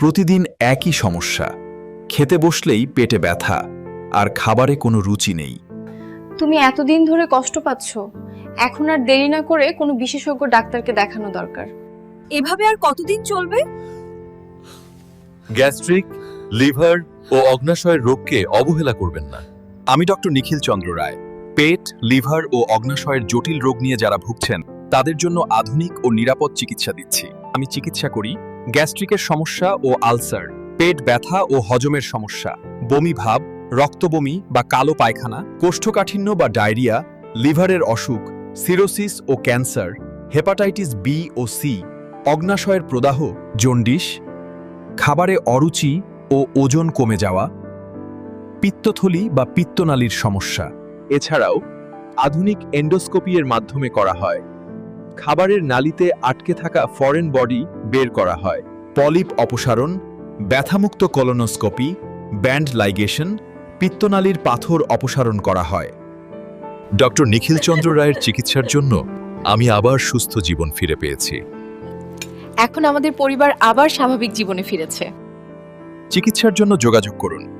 প্রতিদিন একই সমস্যা। খেতে বসলেই পেটে ব্যথা আর খাবারে কোনো রুচি নেই। তুমি এতদিন ধরে কষ্ট পাচ্ছ এখন আর দেরি না করে কোনো বিশেষজ্ঞ ডাক্তারকে দেখানো দরকার। এভাবে আর কতদিন চলবে? গ্যাস্ট্রিক লিভার ও অগ্নাশয়ের রোগকে অবহেলা করবেন না। আমি ডক্টর নিখিল চন্দ্র রায় পেট লিভার ও অগ্নাশয়ের জটিল রোগ নিয়ে যারা ভুগছেন তাদের জন্য আধুনিক ও নিরাপদ চিকিৎসা দিচ্ছি। আমি চিকিৎসা করি গ্যাস্ট্রিকের সমস্যা ও আলসার, পেট ব্যথা ও হজমের সমস্যা, বমি ভাব, রক্তবমি বা কালো পায়খানা, কোষ্ঠকাঠিন্য বা ডায়রিয়া, লিভারের অসুখ, সিরোসিস ও ক্যান্সার, হেপাটাইটিস বি ও সি, অগ্নাশয়ের প্রদাহ, জন্ডিস, খাবারে অরুচি ও ওজন কমে যাওয়া, পিত্তথলি বা পিত্তনালীর সমস্যা। এছাড়াও আধুনিক এন্ডোস্কোপি এর মাধ্যমে করা হয়। খাবারের নালিতে আটকে থাকা ফরেন বডি বের করা হয়। পলিপ অপসারণ ব্যথামুক্ত কলোনোস্কোপি ব্যান্ড লাইগেশন পিত্তনালীর পাথর অপসারণ করা হয়। ডক্টর নিখিল চন্দ্র রায়ের চিকিৎসার জন্য আমি আবার সুস্থ জীবন ফিরে পেয়েছি। এখন আমাদের পরিবার আবার স্বাভাবিক জীবনে ফিরেছে। চিকিৎসার জন্য যোগাযোগ করুন।